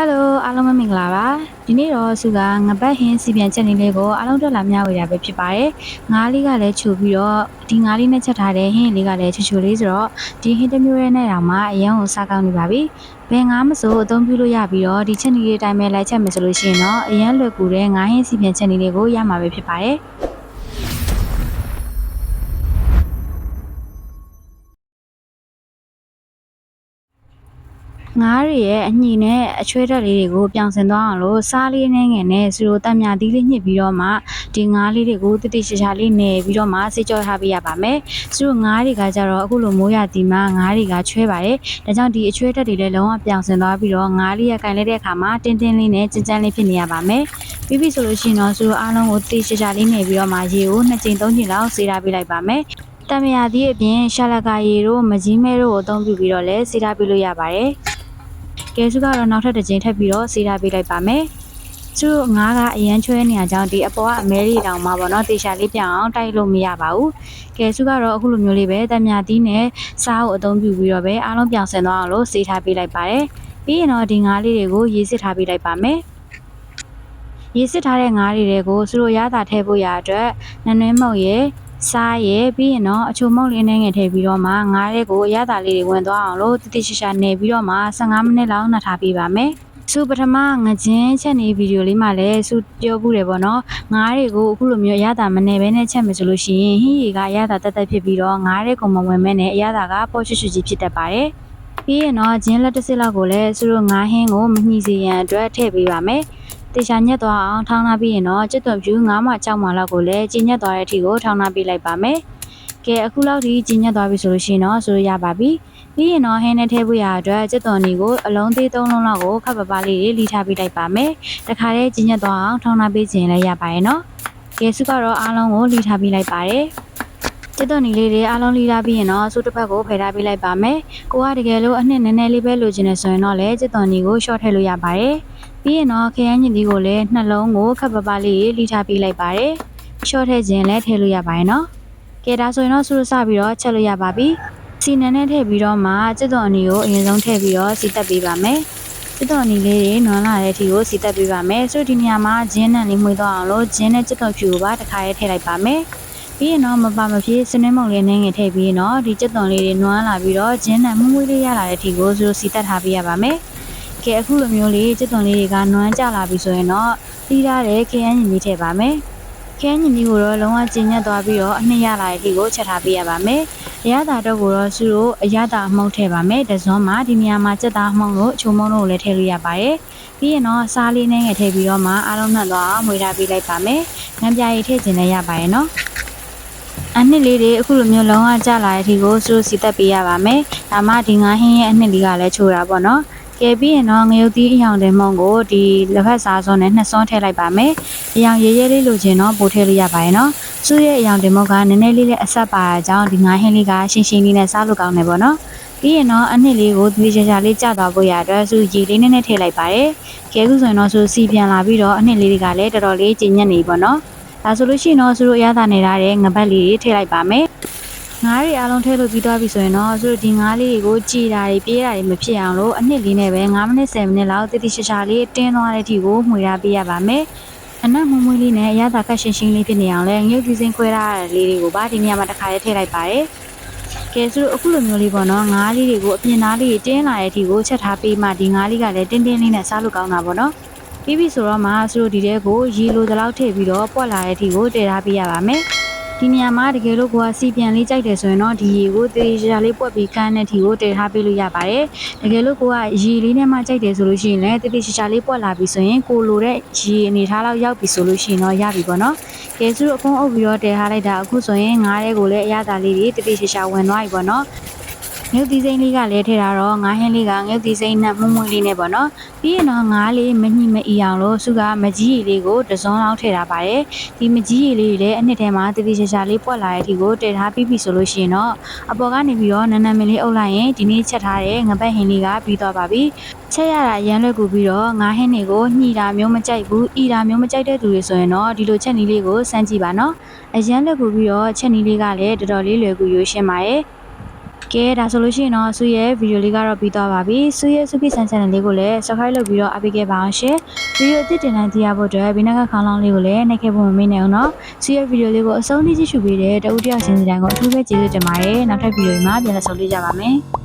ဟယ်လိုအားလုံးပဲမင်္ဂလာပါဒီနေ့တော့စုကငပတ်ဟင်းစီပြန်ချက်နေလေးကိုအားလုံးတက်လာမျှဝေတာပဲဖြစ်ပါတယ်ငါးလေးကလည်းချိုပြီးတော့ဒီငါးလေးနဲ့ချက်ထားတဲ့ဟင်းလေးကလည်းချိုချိုလေးဆိုတော့ဒီဟင်းတစ်မျိုးရဲ့နဲ့တောင်မှအရင်ကိုစားကောင်းနေပါပြီဘယ်ငါးမစိုးအသုံးပြုလို့ရပြီးတော့ဒီချက်နေလေးအတိုင်းပဲလိုက်ချက်မယ်ဆိုလို့ရှိရင်တော့အရင်လွယ်ကူတဲ့ငါးဟင်းစီပြန်ချက်နေလေးကိုရမှာပဲဖြစ်ပါတယ် ငါးတွေရဲ့အညိနဲ့အချွဲတက်လေးတွေကိုပြောင်ဆင်သွားအောင်လို့စားလေးနဲ့ငယ်နဲ့စူရိုတက်မြသီးလေးညှစ်ပြီးတော့မှဒီငါးလေးတွေကိုတိတိကျကျလေးနေပြီးတော့မှစေကြောထားပေးရပါမယ်။စူရိုငါးတွေကကြတော့အခုလိုမိုးရတီမှာငါးတွေကချွဲပါတယ်။ဒါကြောင့်ဒီအချွဲတက်တွေလည်းလုံးဝပြောင်ဆင်သွားပြီးတော့ငါးလေးရကင်လိုက်တဲ့အခါမှာတင်းတင်းလေးနဲ့ကြမ်းကြမ်းလေးဖြစ်နေရပါမယ်။ပြီးပြီဆိုလို့ရှိရင်တော့စူရိုအားလုံးကိုတိတိကျကျလေးနေပြီးတော့မှရေကိုနှစ်ကြိမ်သုံးကြိမ်လောက်စေထားပေးလိုက်ပါမယ်။တမယာသီးအပြင်ရှာလကာရီတို့မကြီးမဲတို့ကိုအသုံးပြုပြီးတော့လည်းစေထားပေးလို့ရပါတယ်။ ကဲစုကတော့နောက်ထပ်တစ်ကြိမ်ထပ်ပြီးတော့စေးထားပေးလိုက်ပါမယ်။သူတို့ငါးကအရန်ချွဲနေရကြောင်းဒီအပေါ်ကအမဲရီတောင်မှပေါ့နော်တေချာလေးပြောင်းအောင်တိုက်လို့မရပါဘူး။ကဲစုကတော့အခုလိုမျိုးလေးပဲတမြသီးနဲ့စားကိုအသုံးပြုပြီးတော့ပဲအားလုံးပြောင်းဆင်သွားအောင်လို့စေးထားပေးလိုက်ပါတယ်။ပြီးရင်တော့ဒီငါးလေးတွေကိုရေးစစ်ထားပေးလိုက်ပါမယ်။ရေးစစ်ထားတဲ့ငါးတွေတွေကိုသူတို့ရတာထည့်ဖို့ရအတွက်နနွဲမုံရဲ့ စားရဲပြီးရင်တော့အချိုမုတ်လေးနဲ့ငယ်ထည့်ပြီးတော့မှငားတဲ့ကိုရတာလေးတွေဝင်သွားအောင်လို့တိတိကျကျနေပြီးတော့မှ15မိနစ်လောက်နှာထားပေးပါမယ်။စုပထမငချင်းချက်နေဗီဒီယိုလေးမှာလည်းစုပြောဘူးတယ်ပေါ့နော်။ငားတွေကိုအခုလိုမျိုးရတာမနေဘဲနဲ့ချက်မယ်ဆိုလို့ရှိရင်ဟင်းရီကရတာတက်တက်ဖြစ်ပြီးတော့ငားတဲ့ကိုမဝင်မဲနဲ့အရတာကပေါ့ချွတ်ချွတ်ကြီးဖြစ်တတ်ပါတယ်။ပြီးရင်တော့ဂျင်းလက်တစ်စစ်လောက်ကိုလည်းစုတို့ငားဟင်းကိုမညှိစေရန်အတွက်ထည့်ပေးပါမယ်။ တေချာညက်သွားအောင်ထောင်းထားပြီးရင်တော့ကျွတ်သွန်ဖြူ9မှ6မှလောက်ကိုလည်းကြီးညက်သွားတဲ့အထိကိုထောင်းထားပေးလိုက်ပါမယ်။ကဲအခုလောက်ဒီကြီးညက်သွားပြီဆိုလို့ရှိရင်တော့ဆိုရပါပြီ။ပြီးရင်တော့ဟင်းနဲ့ထည့်ဖို့ရအတွက်ကျွတ်သွန်ဒီကိုအလုံးသေး3လုံးလောက်ကိုခပ်ပပလေးတွေလီထားပေးလိုက်ပါမယ်။တခါတည်းကြီးညက်သွားအောင်ထောင်းထားပေးခြင်းလည်းရပါရဲ့နော်။ကဲစုကတော့အားလုံးကိုလီထားပေးလိုက်ပါတယ်။စစ်တော်နီလေးတွေအားလုံးလီထားပြီးရင်တော့စုတစ်ဖက်ကိုဖယ်ထားပေးလိုက်ပါမယ်။ကိုကတကယ်လို့အနှစ်နည်းနည်းလေးပဲလိုချင်နေဆိုရင်တော့လည်းစစ်တော်နီကို short ထည့်လို့ရပါတယ်။ ပြီးရင်တော့ခရမ်းညင်သီးကိုလည်းနှလုံးကိုခပ်ပပလေးလီထားပေးလိုက်ပါတယ်။ short ထည့်ခြင်းလည်းထည့်လို့ရပါတယ်နော်။ကဲဒါဆိုရင်တော့စုစပြီးတော့ချက်လို့ရပါပြီ။စီနန်းနဲ့ထည့်ပြီးတော့မှစစ်တော်နီကိုအရင်ဆုံးထည့်ပြီးတော့စီတက်ပေးပါမယ်။စစ်တော်နီလေးတွေနွမ်းလာတဲ့အထိကိုစီတက်ပေးပါမယ်။ဆိုဒီနေရာမှာဂျင်းနဲ့လေးမှွေသွားအောင်လို့ဂျင်းနဲ့စစ်တော်ဖြူကိုပါတစ်ခါရဲထည့်လိုက်ပါမယ်။ပြီးရင်တော့မပါမဖြစ်စနင်းမုံလေးနဲ့ငယ်ထည့်ပြီးရင်တော့ဒီကြက်သွန်လေးတွေနွမ်းလာပြီးတော့ဂျင်းနဲ့မှုမွေးလေးရလာတဲ့အထိကိုသူတို့စီတက်ထားပေးရပါမယ်။ ကဲအခုလိုမျိုးလေးကြက်သွန်လေးတွေကနွမ်းကြလာပြီဆိုရင်တော့တီးထားတဲ့ခရမ်းညင်လေးထည့်ပါမယ်။ခရမ်းညင်လေးကိုတော့လုံးဝကျဉ်ညက်သွားပြီးတော့အနှစ်ရလာတဲ့အထိကိုချက်ထားပေးရပါမယ်။အရသာတော့ကိုတော့သူတို့အရသာအမှုန့်ထည့်ပါမယ်။တစုံမှာဒီနေရာမှာကြက်သားအမှုန့်ကိုအချိုမုံတို့ကိုလည်းထည့်လို့ရပါတယ်။ပြီးရင်တော့စားလေးနဲ့ငယ်ထည့်ပြီးတော့မှအားလုံးနှံ့သွားအောင်မွေထားပေးလိုက်ပါမယ်။ငံပြားရည်ထည့်ခြင်းလည်းရပါတယ်နော်။အနှစ်လေးတွေအခုလိုမျိုးလုံးဝကျလာတဲ့အထိကိုစူးစီတက်ပေးရပါမယ်။ဒါမှဒီငါဟင်းရဲ့အနှစ်လေးကလည်းချိုးတာပေါ့နော်။ ကဲပြီးရင်တော့ငရုတ်သီးအယောင်တင်မုံကိုဒီလက်ဖက်စားစွန်းနဲ့နှစ်စွန်းထည့်လိုက်ပါမယ်။အယောင်ရဲရဲလေးလိုချင်တော့ပို့ထည့်လို့ရပါရဲ့နော်။စူးရဲ့အယောင်တင်မုံကနည်းနည်းလေးနဲ့အဆက်ပါတာကြောင့်ဒီငါဟင်းလေးကရှင်းရှင်းလေးနဲ့စားလို့ကောင်းတယ်ပေါ့နော်။ပြီးရင်တော့အနှစ်လေးကိုဒီချာချာလေးကျသွားဖို့ရအတွက်စူးရေလေးနဲ့နဲ့ထည့်လိုက်ပါတယ်။ကဲခုဆိုရင်တော့စူးစီပြန်လာပြီးတော့အနှစ်လေးတွေကလည်းတော်တော်လေးကျဉ်ညက်နေပေါ့နော်။ဒါဆိုလို့ရှိရင်တော့သူတို့အရသာနေရတဲ့ငပတ်လေးတွေထည့်လိုက်ပါမယ်။ ငါးတွေအားလုံးထည့်လို့ပြီးသွားပြီဆိုရင်တော့သူတို့ဒီငါးလေးတွေကိုကြည်တာတွေပြေးတာတွေမဖြစ်အောင်လို့အနှစ်လေးနဲ့ပဲ9မိနစ်10မိနစ်လောက်တိတိကျကျလေးတင်းသွားတဲ့အထိကိုမှွေထားပေးရပါမယ်။အနက်မွမွေးလေးနဲ့အရသာကတ်ရှင်းရှင်းလေးဖြစ်နေအောင်လဲငရုတ်သီးစင်းခွဲထားတဲ့လေးတွေကိုပါဒီနေရာမှာတစ်ခါလေးထည့်လိုက်ပါတယ်။ကဲဆိုတော့အခုလိုမျိုးလေးပေါ့နော်ငါးလေးတွေကိုအပြင်သားလေးတင်းလာတဲ့အထိကိုချက်ထားပေးမှဒီငါးလေးကလည်းတင်းတင်းလေးနဲ့စားလို့ကောင်းတာပေါ့နော်။ပြီးပြီဆိုတော့မှသူတို့ဒီတဲကိုရေလိုတလောက်ထည့်ပြီးတော့ပွက်လာတဲ့အထိကိုတည်ထားပေးရပါမယ် ဒီနေရာမှာတကယ်လို့ကိုကစီပြန်လေးကြိုက်တယ်ဆိုရင်တော့ဒီရေကိုတေးရလေးပွက်ပြီးကန်းတဲ့အထိကိုတည်ထားပေးလို့ရပါတယ်တကယ်လို့ကိုကရေလေးနဲ့မှကြိုက်တယ်ဆိုလို့ရှိရင်လည်းတေးတေးရှာလေးပွက်လာပြီဆိုရင်ကိုလိုတဲ့ရေအနေထားလောက်ရောက်ပြီဆိုလို့ရှိရင်တော့ရပြီပေါ့နော်ကဲသူတို့အကုန်အုပ်ပြီးတော့တည်ထားလိုက်တာအခုဆိုရင်ငားတဲ့ကိုလည်းအရသာလေးတွေတေးတေးရှာဝင်သွားပြီပေါ့နော် ငုတ်သီးစိမ့်လေးကလည်းထည့်ထားတော့ငါးဟင်းလေးကငုတ်သီးစိမ့်နဲ့မှုန့်မှုန့်လေးနဲ့ပေါ့နော်ပြီးရင်တော့ငါးလေးမညှိမအီအောင်လို့စုကမကြီးရည်လေးကိုတစုံလောက်ထည့်ထားပါတယ်ဒီမကြီးရည်လေးတွေလည်းအနှစ်ထဲမှာတတိချာချာလေးပွက်လာတဲ့အထိကိုတည်ထားပြီးပြီဆိုလို့ရှိရင်တော့အပေါ်ကနေပြီးတော့နန်းနန်းမင်းလေးအုပ်လိုက်ရင်ဒီနေ့ချက်ထားတဲ့ငပတ်ဟင်းလေးကပြီးသွားပါပြီချက်ရတာရမ်းလွယ်ကူပြီးတော့ငါးဟင်းတွေကိုညှိတာမျိုးမကြိုက်ဘူးအီတာမျိုးမကြိုက်တဲ့သူတွေဆိုရင်တော့ဒီလိုချက်နည်းလေးကိုစမ်းကြည့်ပါနော်အရမ်းလွယ်ကူပြီးတော့ချက်နည်းလေးကလည်းတော်တော်လေးလွယ်ကူရွေးရှင်းပါရဲ့ ကဲဒါဆိုလို့ရှိရင်တော့ဆူရဲ့ဗီဒီယိုလေးကတော့ပြီးသွားပါပြီဆူရဲ့စုခိဆန် channel လေးကိုလည်း subscribe လုပ်ပြီးတော့အားပေးခဲ့ပါအောင်ရှင်ဗီဒီယိုအသစ်တင်တိုင်းသိရဖို့အတွက်ဘေးနားကခေါင်းလောင်းလေးကိုလည်းနှိပ်ခဲ့ဖို့မမေ့နဲ့အောင်နော်ဆူရဲ့ဗီဒီယိုလေးကိုအဆုံးထိကြည့်ရှုပေးတဲ့တဦးတစ်ယောက်ချင်းစီတိုင်းကိုအထူးပဲကျေးဇူးတင်ပါတယ်နောက်ထပ်ဗီဒီယိုမှာပြန်လည်ဆုံတွေ့ကြပါမယ်